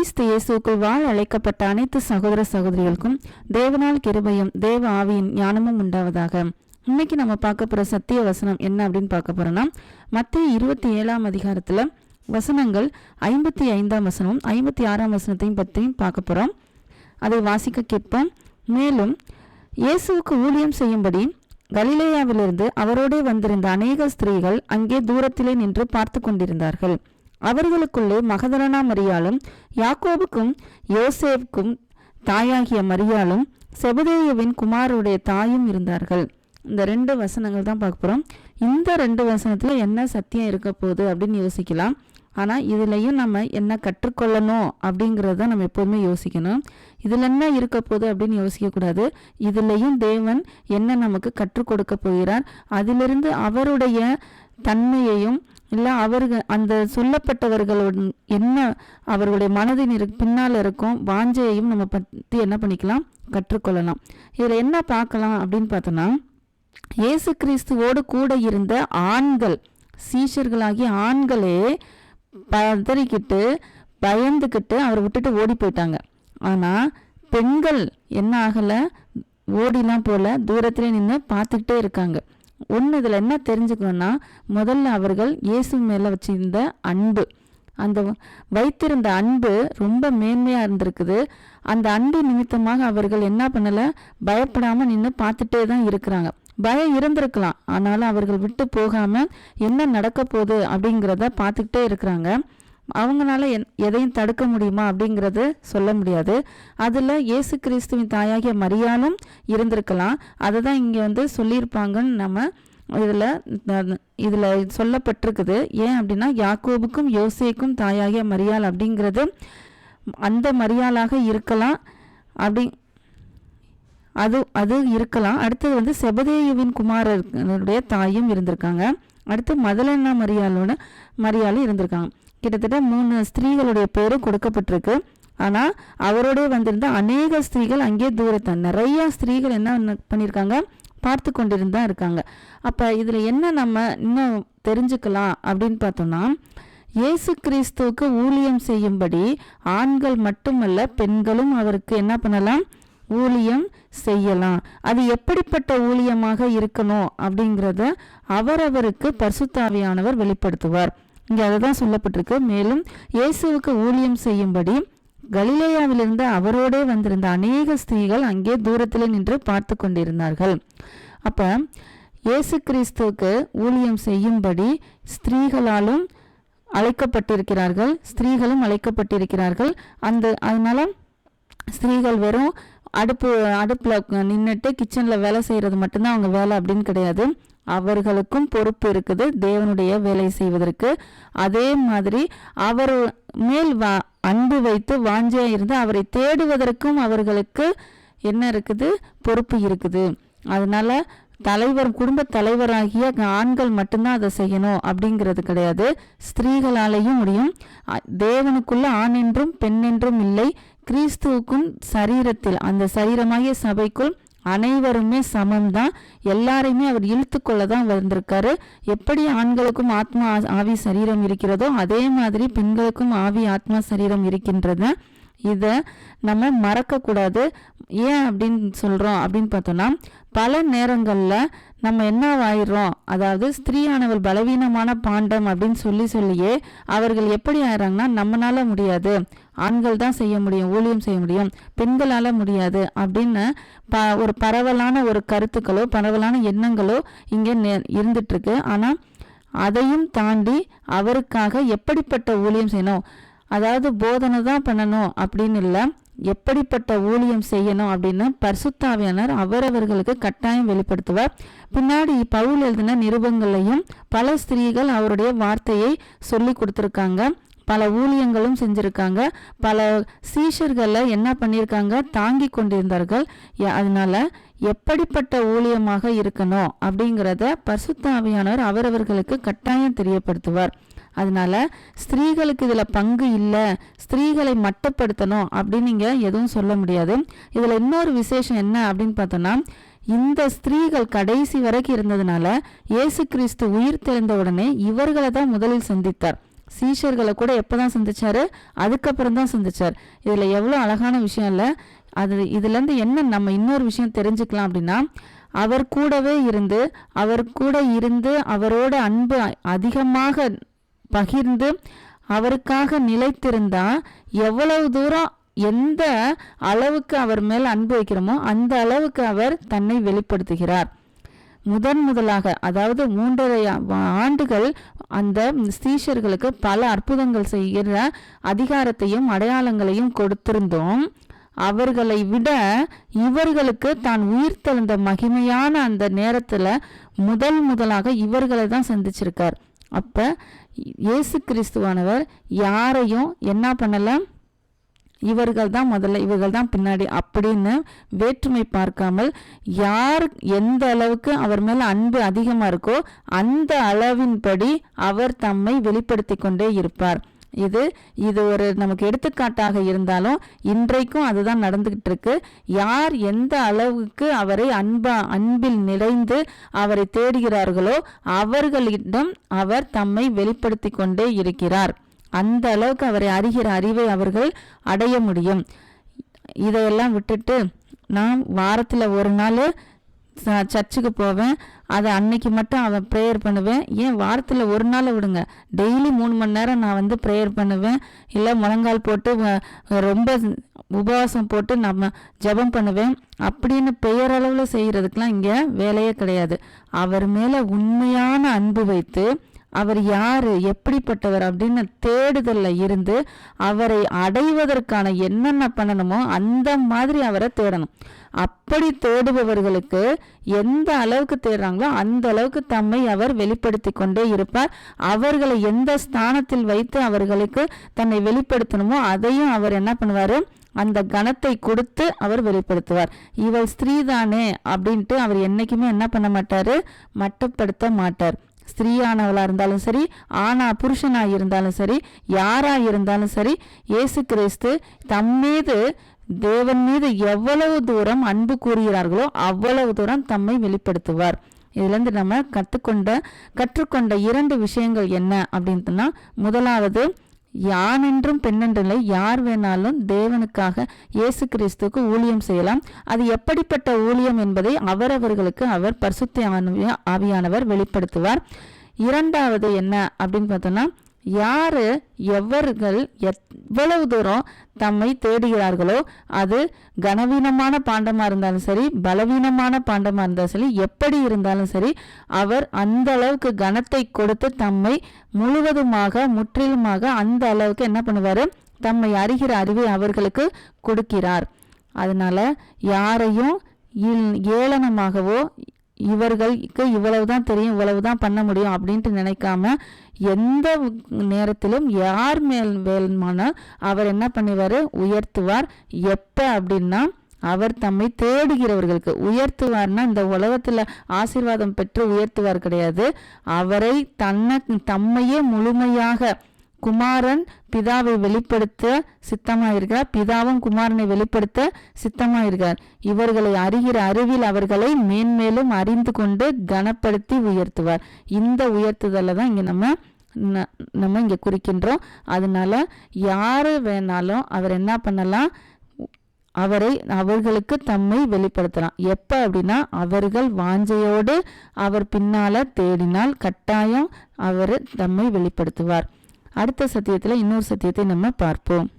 கிறிஸ்து இயேசுக்குள் வாழ அழைக்கப்பட்ட அனைத்து சகோதர சகோதரிகளுக்கும் தேவனால் கிருபையும் தேவ ஆவியின் ஞானமும் உண்டாவதாக. இன்னைக்கு நம்ம பார்க்க போற சத்திய வசனம் என்ன அப்படின்னு பார்க்க போறோம்னா மத்திய இருபத்தி ஏழாம் அதிகாரத்துல வசனங்கள் ஐம்பத்தி ஐந்தாம் வசனமும் ஐம்பத்தி ஆறாம் வசனத்தையும் பற்றியும் பார்க்க போறோம். அதை வாசிக்க கேட்போம். மேலும் இயேசுவுக்கு ஊழியம் செய்யும்படி கலிலேயாவிலிருந்து அவரோடே வந்திருந்த அநேக ஸ்திரீகள் அங்கே தூரத்திலே நின்று பார்த்து கொண்டிருந்தார்கள். அவர்களுக்குள்ளே மகதரனா மரியாளும் யாக்கோபுக்கும் யோசேப்புக்கும் தாயாகிய மரியாளும் செபதேயவின் குமாருடைய தாயும் இருந்தார்கள். இந்த ரெண்டு வசனங்கள் தான் பார்க்க போகிறோம் இந்த ரெண்டு வசனத்தில் என்ன சத்தியம் இருக்க போகுது அப்படின்னு யோசிக்கலாம். ஆனால் இதுலேயும் நம்ம என்ன கற்றுக்கொள்ளணும் அப்படிங்கிறத நம்ம எப்போதுமே யோசிக்கணும். இதில் என்ன இருக்க போகுது அப்படின்னு யோசிக்கக்கூடாது இதுலேயும் தேவன் என்ன நமக்கு கற்றுக் கொடுக்க போகிறார். அதிலிருந்து அவருடைய தன்மையையும் இல்லை அவர்கள் அந்த சொல்லப்பட்டவர்களோட என்ன அவர்களுடைய மனதின் இரு பின்னால் இருக்கும் வாஞ்சையையும் நம்ம பற்றி என்ன பண்ணிக்கலாம்? கற்றுக்கொள்ளலாம். இதில் என்ன பார்க்கலாம் அப்படின்னு பார்த்தோன்னா இயேசு கிறிஸ்துவோடு கூட இருந்த ஆண்கள் சீஷர்களாகிய ஆண்களே பதறிக்கிட்டு பயந்துக்கிட்டு அவரை விட்டுட்டு ஓடி போயிட்டாங்க. ஆனால் பெண்கள் என்ன ஆகலை? ஓடிலாம் போல தூரத்திலே நின்று பார்த்துக்கிட்டே இருக்காங்க. ஒன்று இதில் என்ன தெரிஞ்சுக்கணும்னா முதல்ல அவர்கள் இயேசு மேலே வச்சிருந்த அன்பு. அந்த வைத்திருந்த அன்பு ரொம்ப மேன்மையாக இருந்திருக்குது. அந்த அன்பு நிமித்தமாக அவர்கள் என்ன பண்ணலை? பயப்படாமல் நின்று பார்த்துட்டே தான் இருக்கிறாங்க. பயம் இருந்திருக்கலாம். ஆனாலும் அவர்கள் விட்டு போகாமல் என்ன நடக்க போகுது அப்படிங்கிறத பார்த்துக்கிட்டே இருக்கிறாங்க. அவங்களால என் எதையும் தடுக்க முடியுமா அப்படிங்கிறது சொல்ல முடியாது. அதில் இயேசு கிறிஸ்துவின் தாயாகிய மரியாலும் இருந்திருக்கலாம். அதை தான் இங்கே வந்து சொல்லியிருப்பாங்கன்னு நம்ம இதில் இதில் சொல்லப்பட்டிருக்குது. ஏன் அப்படின்னா யாக்கோபுக்கும் யோசேக்கும் தாயாகிய மரியாள் அப்படிங்கிறது அந்த மரியாளாக இருக்கலாம். அப்படி அது அது இருக்கலாம். அடுத்தது வந்து செபதேயுவின் குமாரனுடைய தாயும் இருந்திருக்காங்க. அடுத்து மதலண்ணா மரியாளோட மரியாளும் இருந்திருக்காங்க. கிட்டத்தட்ட மூணு ஸ்திரீகளுடைய பேரும் கொடுக்கப்பட்டிருக்கு. ஆனால் அவரோட வந்திருந்த அநேக ஸ்திரீகள் அங்கே தூரத்தான். நிறைய ஸ்திரீகள் என்ன பண்ணியிருக்காங்க? பார்த்து கொண்டிருந்தா இருக்காங்க. அப்போ இதில் என்ன நம்ம இன்னும் தெரிஞ்சுக்கலாம் அப்படின்னு பார்த்தோம்னா இயேசு கிறிஸ்துவுக்கு ஊழியம் செய்யும்படி ஆண்கள் மட்டுமல்ல பெண்களும் அவருக்கு என்ன பண்ணலாம்? ஊழியம் செய்யலாம். அது எப்படிப்பட்ட ஊழியமாக இருக்கணும் அப்படிங்கிறத அவரவருக்கு பரிசுத்தாவியானவர் வெளிப்படுத்துவார். இங்கே அதை தான் சொல்லப்பட்டிருக்கு. மேலும் இயேசுவுக்கு ஊழியம் செய்யும்படி கலிலேயாவிலிருந்து அவரோடே வந்திருந்த அநேக ஸ்திரீகள் அங்கே தூரத்தில் நின்று பார்த்து கொண்டிருந்தார்கள். அப்போ இயேசு கிறிஸ்துவுக்கு ஊழியம் செய்யும்படி ஸ்திரீகளாலும் அழைக்கப்பட்டிருக்கிறார்கள் ஸ்திரீகளும் அழைக்கப்பட்டிருக்கிறார்கள். அந்த அதனால ஸ்திரீகள் வெறும் அடுப்பு அடுப்பில் நின்றுட்டு கிச்சனில் வேலை செய்கிறது மட்டும்தான் அவங்க வேலை அப்படின்னு கிடையாது. அவர்களுக்கும் பொறுப்பு இருக்குது. தேவனுடைய வேலை செய்வதற்கு. அதே மாதிரி அவர் மேல் வா அன்பு வைத்து வாஞ்சியாக இருந்து அவரை தேடுவதற்கும் அவர்களுக்கு என்ன இருக்குது? பொறுப்பு இருக்குது. அதனால தலைவர் குடும்ப தலைவராகிய ஆண்கள் மட்டும்தான் அதை செய்யணும் அப்படிங்கிறது கிடையாது. ஸ்திரீகளாலேயும் முடியும். தேவனுக்குள்ள ஆண் என்றும் பெண் என்றும் இல்லை. கிறிஸ்துவுக்கும் சரீரத்தில் அந்த சரீரமாகிய சபைக்குள் அனைவருமே சமம்தான். எல்லாரையுமே அவர் இழுத்து கொள்ள தான் வந்திருக்காரு. எப்படி ஆண்களுக்கும் ஆத்மா ஆவி சரீரம் இருக்கிறதோ அதே மாதிரி பெண்களுக்கும் ஆவி ஆத்மா சரீரம் இருக்கின்றது இதை நம்ம மறக்கக்கூடாது. ஏன் அப்படின்னு சொல்கிறோம் அப்படின்னு பார்த்தோன்னா பல நேரங்களில் நம்ம என்ன ஆயிடுறோம் அதாவது ஸ்திரீயானவள் பலவீனமான பாண்டம் அப்படின்னு சொல்லி சொல்லியே அவர்கள் எப்படி ஆயிடுறாங்கன்னா நம்மளால முடியாது. ஆண்கள் தான் செய்ய முடியும் ஊழியம் செய்ய முடியும் பெண்களால் முடியாது அப்படின்னு ப ஒரு பரவலான ஒரு கருத்துக்களோ பரவலான எண்ணங்களோ இங்கே இருந்துட்டுருக்கு. ஆனால் அதையும் தாண்டி அவருக்காக எப்படிப்பட்ட ஊழியம் செய்யணும்? அதாவது போதனை தான் பண்ணணும் அப்படின்னு இல்லை. எப்படிப்பட்ட ஊழியம் செய்யணும் அப்படின்னு பரிசுத்தாவியானர் அவரவர்களுக்கு கட்டாயம் வெளிப்படுத்துவார். பின்னாடி பவுல் எழுதின நிருபங்களையும் பல ஸ்திரீகள் அவருடைய வார்த்தையை சொல்லி கொடுத்துருக்காங்க. பல ஊழியங்களும் செஞ்சுருக்காங்க. பல சீஷர்களில் என்ன பண்ணியிருக்காங்க தாங்கி கொண்டிருந்தார்கள். அதனால எப்படிப்பட்ட ஊழியமாக இருக்கணும் அப்படிங்கிறத பரிசுத்தாவியானவர் அவரவர்களுக்கு கட்டாயம் தெரியப்படுத்துவார். அதனால ஸ்திரீகளுக்கு இதில் பங்கு இல்லை ஸ்திரீகளை மட்டுப்படுத்தணும் அப்படின்னு நீங்கள் எதுவும் சொல்ல முடியாது. இதில் இன்னொரு விசேஷம் என்ன அப்படின்னு பார்த்தோன்னா இந்த ஸ்திரீகள் கடைசி வரைக்கும் இருந்ததுனால இயேசு கிறிஸ்து உயிர் தெரிந்த உடனே இவர்களை தான் முதலில் சந்தித்தார். சீஷர்களை கூட எப்பதான் சந்திச்சாரு? அதுக்கப்புறம் தான் சந்திச்சார். இதில் எவ்வளோ அழகான விஷயம் இல்லை அது இதுலேருந்து என்ன நம்ம இன்னொரு விஷயம் தெரிஞ்சுக்கலாம் அப்படின்னா அவர் கூடவே இருந்து அவர் கூட இருந்து அவரோட அன்பு அதிகமாக பகிர்ந்து அவருக்காக நிலைத்திருந்தா எவ்வளவு தூரம் எந்த அளவுக்கு அவர் மேல் அன்பு வைக்கிறோமோ அந்த அளவுக்கு அவர் தன்னை வெளிப்படுத்துகிறார். முதன் முதலாக அதாவது மூன்றரை ஆண்டுகள் அந்த ஸ்தீஷர்களுக்கு பல அற்புதங்கள் செய்கிற அதிகாரத்தையும் அடையாளங்களையும் கொடுத்திருந்தோம். அவர்களை விட இவர்களுக்கு தான் உயிர் தெழுந்த மகிமையான அந்த நேரத்தில் முதல் முதலாக இவர்களை தான் சந்திச்சிருக்கார். அப்போ இயேசு கிறிஸ்துவானவர் யாரையும் என்ன பண்ணலை? இவர்கள் தான் முதல்ல இவர்கள் தான் பின்னாடி அப்படின்னு வேற்றுமை பார்க்காமல் யார் எந்த அளவுக்கு அவர் மேலே அன்பு அதிகமாக இருக்கோ அந்த அளவின்படி அவர் தம்மை வெளிப்படுத்தி கொண்டே இருப்பார். இது இது ஒரு நமக்கு எடுத்துக்காட்டாக இருந்தாலும் இன்றைக்கும் அதுதான் நடந்துகிட்டு இருக்கு யார் எந்த அளவுக்கு அவரை அன்பா அன்பில் நிறைந்து அவரை தேடுகிறார்களோ அவர்களிடம் அவர் தம்மை வெளிப்படுத்தி கொண்டே இருக்கிறார். அந்த அளவுக்கு அவரை அறிகிற அறிவை அவர்கள் அடைய முடியும். இதையெல்லாம் விட்டுட்டு நாம் வாரத்தில் ஒரு நாள் சர்ச்சுக்கு போவேன். அதை அன்னைக்கு மட்டும் அவன் ப்ரேயர் பண்ணுவேன். ஏன்? வாரத்தில் ஒரு நாள் விடுங்க. டெய்லி மூணு மணி நேரம் நான் வந்து ப்ரேயர் பண்ணுவேன். இல்லை முழங்கால் போட்டு ரொம்ப உபவாசம் போட்டு நம்ம ஜபம் பண்ணுவேன். அப்படின்னு பெயரளவில் செய்கிறதுக்கெலாம் இங்கே வேலையே கிடையாது. அவர் மேலே உண்மையான அன்பு வைத்து அவர் யார் எப்படிப்பட்டவர் அப்படின்னு தேடுதலில் இருந்து அவரை அடைவதற்கான என்னென்ன பண்ணணுமோ அந்த மாதிரி அவரை தேடணும். அப்படி தேடுபவர்களுக்கு எந்த அளவுக்கு தேடுறாங்களோ அந்த அளவுக்கு தம்மை அவர் வெளிப்படுத்தி கொண்டே இருப்பார். அவர்களை எந்த ஸ்தானத்தில் வைத்து அவர்களுக்கு தன்னை வெளிப்படுத்தணுமோ அதையும் அவர் என்ன பண்ணுவார்? அந்த கணத்தை கொடுத்து அவர் வெளிப்படுத்துவார். இவள் ஸ்திரீதானே அப்படின்ட்டு அவர் என்னைக்குமே என்ன பண்ண மாட்டார்? மட்டப்படுத்த மாட்டார். ஸ்திரீயானவளாக இருந்தாலும் சரி ஆனா புருஷனாக இருந்தாலும் சரி யாராக இருந்தாலும் சரி இயேசு கிறிஸ்து தம் மீது தேவன் மீது எவ்வளவு தூரம் அன்பு கூறுகிறார்களோ அவ்வளவு தூரம் தம்மை வெளிப்படுத்துவார். இதுலேருந்து நம்ம கற்றுக்கொண்ட கற்றுக்கொண்ட இரண்டு விஷயங்கள் என்ன அப்படின்ட்டுனா முதலாவது யான் என்றும் பெண்ணென்றில்லை யார் வேணாலும் தேவனுக்காக இயேசு கிறிஸ்துக்கு ஊழியம் செய்யலாம். அது எப்படிப்பட்ட ஊழியம் என்பதை அவரவர்களுக்கு அவர் பரிசுத்த ஆவியானவர் வெளிப்படுத்துவார். இரண்டாவது என்ன அப்படின்னு பார்த்தோம்னா யார் எவர்கள் எவ்வளவு தூரம் தம்மை தேடுகிறார்களோ அது கனவீனமான பாண்டமாக இருந்தாலும் சரி பலவீனமான பாண்டமாக இருந்தாலும் சரி எப்படி இருந்தாலும் சரி அவர் அந்த அளவுக்கு கனத்தை கொடுத்து தம்மை முழுவதுமாக முற்றிலுமாக அந்த அளவுக்கு என்ன பண்ணுவார்? தம்மை அறிகிற அறிவை அவர்களுக்கு கொடுக்கிறார். அதனால் யாரையும் ஏளனமாகவோ இவர்களுக்கு இவ்வளவு தான் தெரியும் இவ்வளவு தான் பண்ண முடியும் அப்படின்ட்டு நினைக்காம எந்த நேரத்திலும் யார் மேல் வேணுமானால் அவர் என்ன பண்ணுவார்? உயர்த்துவார். எப்போ அப்படின்னா அவர் தம்மை தேடுகிறவர்களுக்கு. உயர்த்துவார்னா இந்த உலகத்தில் ஆசீர்வாதம் பெற்று உயர்த்துவார் கிடையாது. அவரை தன்னை தம்மையே முழுமையாக குமாரன் பிதாவை வெளிப்படுத்த சித்தமாயிருக்கிறார். பிதாவும் குமாரனை வெளிப்படுத்த சித்தமாயிருக்கார் இவர்களை அறிகிற அறிவில் அவர்களை மேன்மேலும் அறிந்து கொண்டு கனப்படுத்தி உயர்த்துவார். இந்த உயர்த்துதலை தான் இங்கே நம்ம நம்ம இங்கே குறிக்கின்றோம். அதனால யாரு வேணாலும் அவர் என்ன பண்ணலாம்? அவரை அவர்களுக்கு தம்மை வெளிப்படுத்தலாம். எப்ப அப்படின்னா அவர்கள் வாஞ்சையோடு அவர் பின்னால தேடினால் கட்டாயம் அவர் தம்மை வெளிப்படுத்துவார். அடுத்த சத்தியத்தில் இன்னொரு சத்தியத்தை நம்ம பார்ப்போம்.